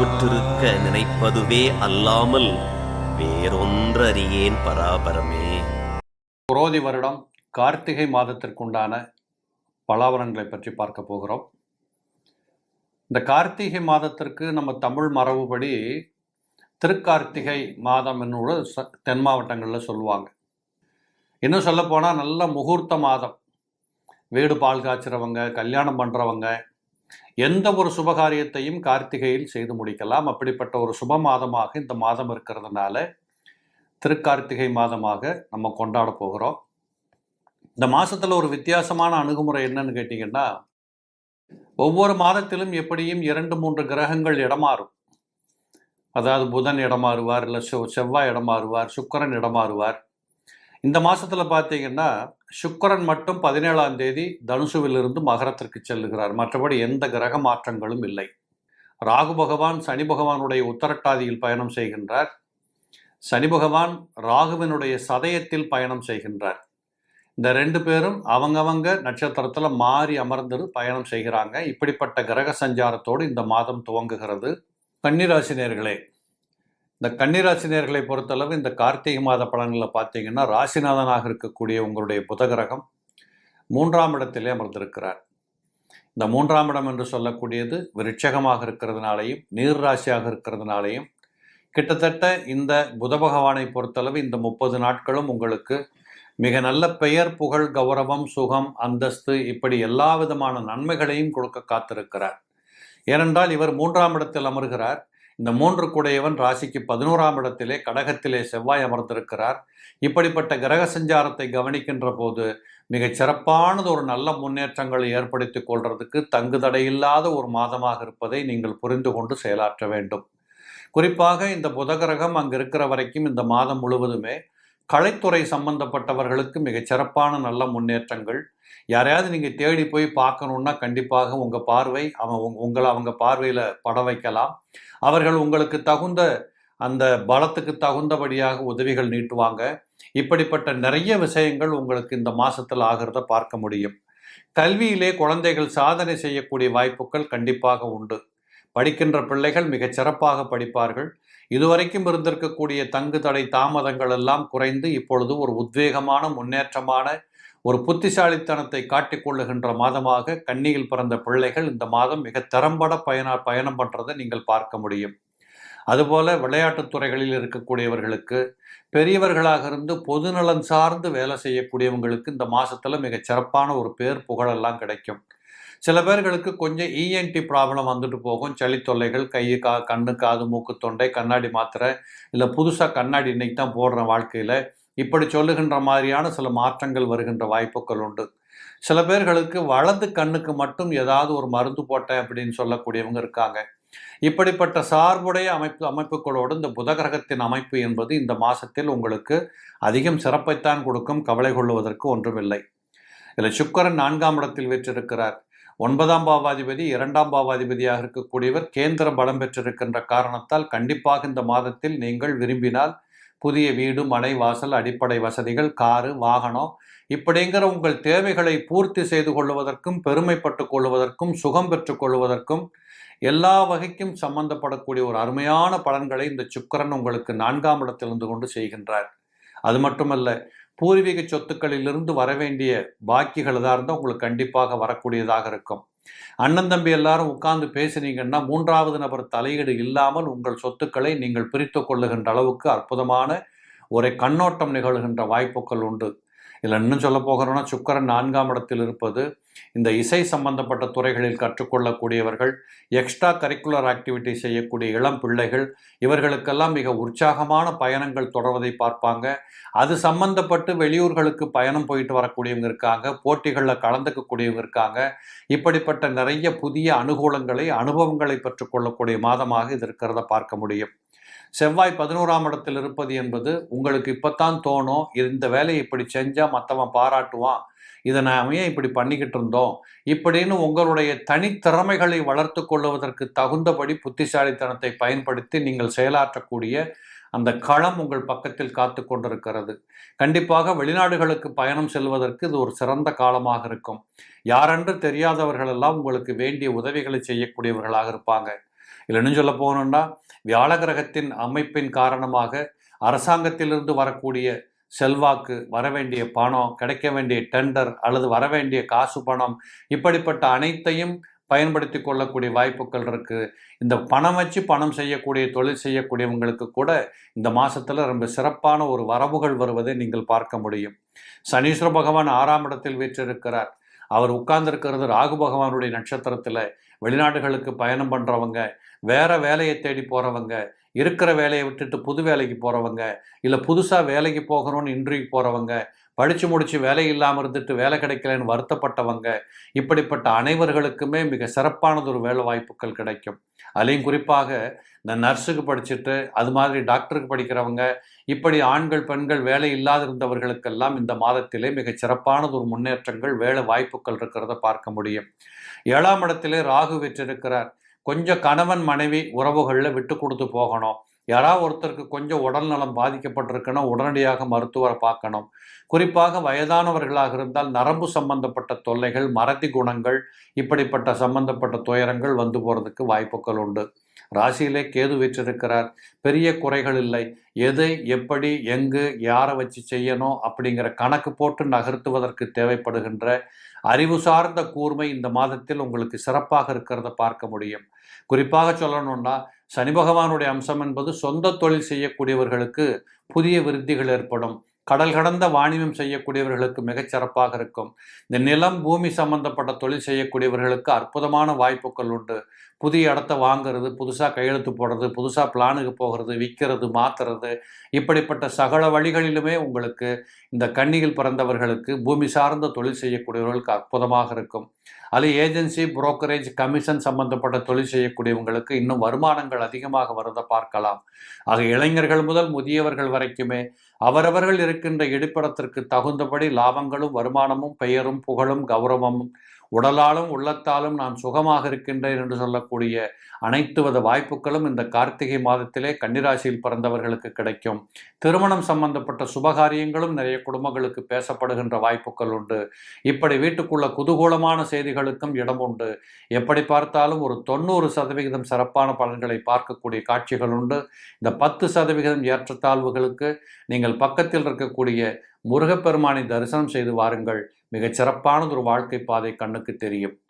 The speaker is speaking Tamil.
உற்றுருக்க நினைப்பதுவே அல்லாமல் வேறொன்றறியேன் பராபரமே. புரோதி வருடம் கார்த்திகை மாதத்திற்குண்டான பலாவரங்களை பற்றி பார்க்க போகிறோம். இந்த கார்த்திகை மாதத்திற்கு நம்ம தமிழ் மரபுபடி திருக்கார்த்திகை மாதம் என்னோட ச- தென் மாவட்டங்களில் சொல்லுவாங்க. இன்னும் சொல்லப்போனால் நல்ல முகூர்த்த மாதம். வீடு பால் காய்ச்சுறவங்க கல்யாணம் பண்ணுறவங்க எந்த ஒரு சுபகாரியத்தையும் கார்த்திகையில் செய்து முடிக்கலாம். அப்படிப்பட்ட ஒரு சுப மாதமாக இந்த மாதம் இருக்கிறதுனால திருக்கார்த்திகை மாதமாக நம்ம கொண்டாட போகிறோம். இந்த மாசத்துல ஒரு வித்தியாசமான அணுகுமுறை என்னன்னு கேட்டிங்கன்னா ஒவ்வொரு மாதத்திலும் எப்படியும் இரண்டு மூன்று கிரகங்கள் இடமாறும். அதாவது புதன் இடமாறுவார் இல்லை செவ்வாய் இடமாறுவார் சுக்கரன் இடமாறுவார். இந்த மாசத்துல பார்த்தீங்கன்னா சுக்கரன் மட்டும் பதினேழாம் தேதி தனுசுவிலிருந்து மகரத்திற்கு செல்லுகிறார். மற்றபடி எந்த கிரக மாற்றங்களும் இல்லை. ராகு பகவான் சனி பகவானுடைய உத்தரட்டாதியில் பயணம் செய்கின்றார். சனி பகவான் ராகுவினுடைய சதயத்தில் பயணம் செய்கின்றார். இந்த ரெண்டு பேரும் அவங்கவங்க நட்சத்திரத்தில் மாறி அமர்ந்து பயணம் செய்கிறாங்க. இப்படிப்பட்ட கிரக சஞ்சாரத்தோடு இந்த மாதம் துவங்குகிறது. கன்னிராசினியர்களே இந்த கன்னிராசினியர்களை பொறுத்தளவு இந்த கார்த்திகை மாத பலன்களில் பார்த்தீங்கன்னா ராசிநாதனாக இருக்கக்கூடிய உங்களுடைய புதகிரகம் மூன்றாம் இடத்திலே அமர்ந்திருக்கிறார். இந்த மூன்றாம் இடம் என்று சொல்லக்கூடியது விருட்சகமாக இருக்கிறதுனாலையும் நீர் ராசியாக இருக்கிறதுனாலையும் கிட்டத்தட்ட இந்த புத பகவானை பொறுத்தளவு இந்த முப்பது நாட்களும் உங்களுக்கு மிக நல்ல பெயர் புகழ் கௌரவம் சுகம் அந்தஸ்து இப்படி எல்லா விதமான நன்மைகளையும் கொடுக்க காத்திருக்கிறார். ஏனென்றால் இவர் மூன்றாம் இடத்தில் அமர்கிறார். இந்த மூன்று கூடையவன் ராசிக்கு பதினோராம் இடத்திலே கடகத்திலே செவ்வாய் அமர்ந்திருக்கிறார். இப்படிப்பட்ட கிரக சஞ்சாரத்தை கவனிக்கின்ற போது மிகச் சிறப்பானது ஒரு நல்ல முன்னேற்றங்களை ஏற்படுத்திக் கொள்றதுக்கு தங்கு தடையில்லாத ஒரு மாதமாக இருப்பதை நீங்கள் புரிந்து கொண்டு செயலாற்ற வேண்டும். குறிப்பாக இந்த புதகிரகம் அங்கு இருக்கிற வரைக்கும் இந்த மாதம் முழுவதுமே கலைத்துறை சம்பந்தப்பட்டவர்களுக்கு மிகச்சிறப்பான நல்ல முன்னேற்றங்கள். யாரையாவது நீங்கள் தேடி போய் பார்க்கணுன்னா கண்டிப்பாக உங்கள் பார்வை அவன் உங்களை அவங்க பார்வையில் பட வைக்கலாம். அவர்கள் உங்களுக்கு தகுந்த அந்த பலத்துக்கு தகுந்தபடியாக உதவிகள் நீட்டுவாங்க. இப்படிப்பட்ட நிறைய விஷயங்கள் உங்களுக்கு இந்த மாதத்தில் ஆகிறத பார்க்க முடியும். கல்வியிலே குழந்தைகள் சாதனை செய்யக்கூடிய வாய்ப்புகள் கண்டிப்பாக உண்டு. படிக்கின்ற பிள்ளைகள் மிகச் சிறப்பாக படிப்பார்கள். இதுவரைக்கும் இருந்திருக்கக்கூடிய தங்கு தடை தாமதங்கள் எல்லாம் குறைந்து இப்பொழுது ஒரு உத்வேகமான முன்னேற்றமான ஒரு புத்திசாலித்தனத்தை காட்டிக்கொள்ளுகின்ற மாதமாக கன்னியில் பிறந்த பிள்ளைகள் இந்த மாதம் மிக திறம்பட பயண பயணம் பண்ணுறதை நீங்கள் பார்க்க முடியும். அதுபோல விளையாட்டுத் துறைகளில் இருக்கக்கூடியவர்களுக்கு பெரியவர்களாக இருந்து பொதுநலன் சார்ந்து வேலை செய்யக்கூடியவங்களுக்கு இந்த மாசத்துல மிகச் சிறப்பான ஒரு பேர் புகழெல்லாம் கிடைக்கும். சில பேர்களுக்கு கொஞ்சம் இஎன்டி ப்ராப்ளம் வந்துட்டு போகும். சளி தொல்லைகள் கை கா கண்ணு காது மூக்கு தொண்டை கண்ணாடி மாத்திரை இல்லை புதுசாக கண்ணாடி இன்னைக்கு தான் போடுறேன் வாழ்க்கையில். இப்படி சொல்லுகின்ற மாதிரியான சில மாற்றங்கள் வருகின்ற வாய்ப்புகள் உண்டு. சில பேர்களுக்கு வலது கண்ணுக்கு மட்டும் ஏதாவது ஒரு மருந்து போட்டேன் அப்படின்னு சொல்லக்கூடியவங்க இருக்காங்க. இப்படிப்பட்ட சார்புடைய அமைப்பு அமைப்புகளோடு இந்த புதகிரகத்தின் அமைப்பு என்பது இந்த மாசத்தில் உங்களுக்கு அதிகம் சிறப்பைத்தான் கொடுக்கும். கவலை கொள்ளுவதற்கு ஒன்றுமில்லை. இதில் சுக்கரன் நான்காம் இடத்தில் வெற்றிருக்கிறார். ஒன்பதாம் பாவாதிபதி இரண்டாம் பாவாதிபதியாக இருக்கக்கூடியவர் கேந்திர பலம் பெற்றிருக்கின்ற காரணத்தால் கண்டிப்பாக இந்த மாதத்தில் நீங்கள் விரும்பினால் புதிய வீடு மனை வாசல் அடிப்படை வசதிகள் காரு வாகனம் இப்படிங்கிற உங்கள் தேவைகளை பூர்த்தி செய்து கொள்வதற்கும் பெருமைப்பட்டு கொள்வதற்கும் சுகம் பெற்றுக் கொள்வதற்கும் எல்லா வகைக்கும் சம்பந்தப்படக்கூடிய ஒரு அருமையான பலன்களை இந்த சுக்கிரன் உங்களுக்கு நான்காம் இடத்திலிருந்து கொண்டு செய்கின்றார். அது மட்டுமல்ல பூர்வீக சொத்துக்களிலிருந்து வர வேண்டிய பாக்கிகள் எதாக இருந்தால் உங்களுக்கு கண்டிப்பாக வரக்கூடியதாக இருக்கும். அண்ணன் தம்பி எல்லாரும் உட்கார்ந்து பேசுனீங்கன்னா மூன்றாவது நபர் தலையீடு இல்லாமல் உங்கள் சொத்துக்களை நீங்கள் பிரித்து கொள்ளுகின்ற அளவுக்கு அற்புதமான ஒரே கண்ணோட்டம் நிகழ்கின்ற வாய்ப்புகள் உண்டு. இதில் இன்னும் சொல்ல போகிறோம்னா சுக்கரன் நான்காம் இடத்தில் இருப்பது இந்த இசை சம்பந்தப்பட்ட துறைகளில் கற்றுக்கொள்ளக்கூடியவர்கள் எக்ஸ்ட்ரா கரிக்குலர் ஆக்டிவிட்டி செய்யக்கூடிய இளம் பிள்ளைகள் இவர்களுக்கெல்லாம் மிக உற்சாகமான பயணங்கள் தொடர்வதை பார்ப்பாங்க. அது சம்பந்தப்பட்டு வெளியூர்களுக்கு பயணம் போயிட்டு வரக்கூடியவங்க இருக்காங்க போட்டிகளில் கலந்துக்கக்கூடியவங்க இருக்காங்க. இப்படிப்பட்ட நிறைய புதிய அனுகூலங்களை அனுபவங்களை பெற்றுக்கொள்ளக்கூடிய மாதமாக இது இருக்கிறத பார்க்க முடியும். செவ்வாய் பதினோராம் இடத்தில் இருப்பது என்பது உங்களுக்கு இப்போத்தான் தோணும் இந்த வேலையை இப்படி செஞ்சால் மற்றவன் பாராட்டுவான் இதை நாம ஏன் இப்படி பண்ணிக்கிட்டு இருந்தோம்? இப்படின்னு உங்களுடைய தனித்திறமைகளை வளர்த்து கொள்வதற்கு தகுந்தபடி புத்திசாலித்தனத்தை பயன்படுத்தி நீங்கள் செயலாற்றக்கூடிய அந்த களம் உங்கள் பக்கத்தில் காத்து கொண்டிருக்கிறது. கண்டிப்பாக வெளிநாடுகளுக்கு பயணம் செல்வதற்கு இது ஒரு சிறந்த காலமாக இருக்கும். யாரென்று தெரியாதவர்கள் எல்லாம் உங்களுக்கு வேண்டிய உதவிகளை செய்யக்கூடியவர்களாக இருப்பாங்க. இல்லைன்னு சொல்ல போகணும்னா வியாழ கிரகத்தின் அமைப்பின் காரணமாக அரசாங்கத்திலிருந்து வரக்கூடிய செல்வாக்கு வரவேண்டிய பணம் கிடைக்க வேண்டிய டெண்டர் அல்லது வரவேண்டிய காசு பணம் இப்படிப்பட்ட அனைத்தையும் பயன்படுத்தி கொள்ளக்கூடிய வாய்ப்புகள் இருக்குது இந்த பணம் வச்சு பணம் செய்யக்கூடிய தொழில் செய்யக்கூடியவங்களுக்கு கூட இந்த மாதத்தில் ரொம்ப சிறப்பான ஒரு வரவுகள் வருவதை நீங்கள் பார்க்க முடியும். சனீஸ்வர பகவான் ஆறாம் இடத்தில் வீற்றிருக்கிறார். அவர் உட்கார்ந்திருக்கிறது ராகு பகவானுடைய நட்சத்திரத்தில். வெளிநாடுகளுக்கு பயணம் பண்ணுறவங்க வேற வேலையை தேடி போறவங்க இருக்கிற வேலையை விட்டுட்டு புது வேலைக்கு போறவங்க இல்லை புதுசாக வேலைக்கு போகணும்னு இன்டர்வியூ போறவங்க படிச்சு முடிச்சு வேலை இல்லாமல் இருந்துட்டு வேலை கிடைக்கலன்னு வருத்தப்பட்டவங்க இப்படிப்பட்ட அனைவர்களுக்குமே மிக சிறப்பானது ஒரு வேலை வாய்ப்புகள் கிடைக்கும். அதுலேயும் குறிப்பாக இந்த நர்ஸுக்கு படிச்சுட்டு அது மாதிரி டாக்டருக்கு படிக்கிறவங்க இப்படி ஆண்கள் பெண்கள் வேலை இல்லாத இருந்தவர்களுக்கெல்லாம் இந்த மாதத்திலே மிகச் சிறப்பானது ஒரு முன்னேற்றங்கள் வேலை வாய்ப்புகள் இருக்கிறத பார்க்க முடியும். ஏழாம் இடத்திலே ராகு வெற்றிருக்கிறார் கொஞ்சம் கணவன் மனைவி உறவுகளில் விட்டு கொடுத்து போகணும். யாராவது ஒருத்தருக்கு கொஞ்சம் உடல்நலம் பாதிக்கப்பட்டிருக்குன்னா உடனடியாக மருத்துவரை பார்க்கணும். குறிப்பாக வயதானவர்களாக இருந்தால் நரம்பு சம்பந்தப்பட்ட தொல்லைகள் மறதி குணங்கள் இப்படிப்பட்ட சம்பந்தப்பட்ட துயரங்கள் வந்து போகிறதுக்கு வாய்ப்புகள் உண்டு. ராசியிலே கேது வீற்றிருக்கிறார். பெரிய குறைகள் இல்லை. எதை எப்படி எங்கு யாரை வச்சு செய்யணும் அப்படிங்கிற கணக்கு போட்டு நகர்த்துவதற்கு தேவைப்படுகின்ற அறிவு சார்ந்த கூர்மை இந்த மாதத்தில் உங்களுக்கு சிறப்பாக இருக்கிறத பார்க்க முடியும். குறிப்பாக சொல்லணும்னா சனி பகவானுடைய அம்சம் என்பது சொந்த தொழில் செய்யக்கூடியவர்களுக்கு புதிய விருத்திகள் ஏற்படும். கடல் கடந்த வாணிபம் செய்யக்கூடியவர்களுக்கு மிகச் சிறப்பாக இருக்கும். இந்த நிலம் பூமி சம்பந்தப்பட்ட தொழில் செய்யக்கூடியவர்களுக்கு அற்புதமான வாய்ப்புகள் உண்டு. புதிய இடத்த வாங்குறது புதுசாக கையெழுத்து போடுறது புதுசாக பிளானுக்கு போகிறது விற்கிறது மாத்துறது இப்படிப்பட்ட சகல வழிகளிலுமே உங்களுக்கு இந்த கண்ணியில் பிறந்தவர்களுக்கு பூமி சார்ந்த தொழில் செய்யக்கூடியவர்களுக்கு அற்புதமாக இருக்கும். அது ஏஜென்சி புரோக்கரேஜ் கமிஷன் சம்பந்தப்பட்ட தொழில் செய்யக்கூடியவங்களுக்கு இன்னும் வருமானங்கள் அதிகமாக வருவதை பார்க்கலாம். ஆக இளைஞர்கள் முதல் முதியவர்கள் வரைக்குமே அவரவர்கள் இருக்கின்ற இடிப்படத்திற்கு தகுந்தபடி லாபங்களும் வருமானமும் பெயரும் புகழும் கௌரவமும் உடலாலும் உள்ளத்தாலும் நான் சுகமாக இருக்கின்றேன் என்று சொல்லக்கூடிய அனைத்து வித வாய்ப்புகளும் இந்த கார்த்திகை மாதத்திலே கன்னிராசியில் பிறந்தவர்களுக்கு கிடைக்கும். திருமணம் சம்பந்தப்பட்ட சுபகாரியங்களும் நிறைய குடும்பங்களுக்கு பேசப்படுகின்ற வாய்ப்புகள் உண்டு. இப்படி வீட்டுக்குள்ள குதூகூலமான செய்திகளுக்கும் இடம் உண்டு. எப்படி பார்த்தாலும் ஒரு தொண்ணூறு சதவிகிதம் சிறப்பான பலன்களை பார்க்கக்கூடிய காட்சிகள் உண்டு. இந்த பத்து சதவிகிதம் ஏற்றத்தாழ்வுகளுக்கு நீங்கள் பக்கத்தில் இருக்கக்கூடிய முருகப்பெருமானை தரிசனம் செய்து வாருங்கள். மிகச் சிறப்பானது ஒரு வாழ்க்கை பாதை கண்ணுக்கு தெரியும்.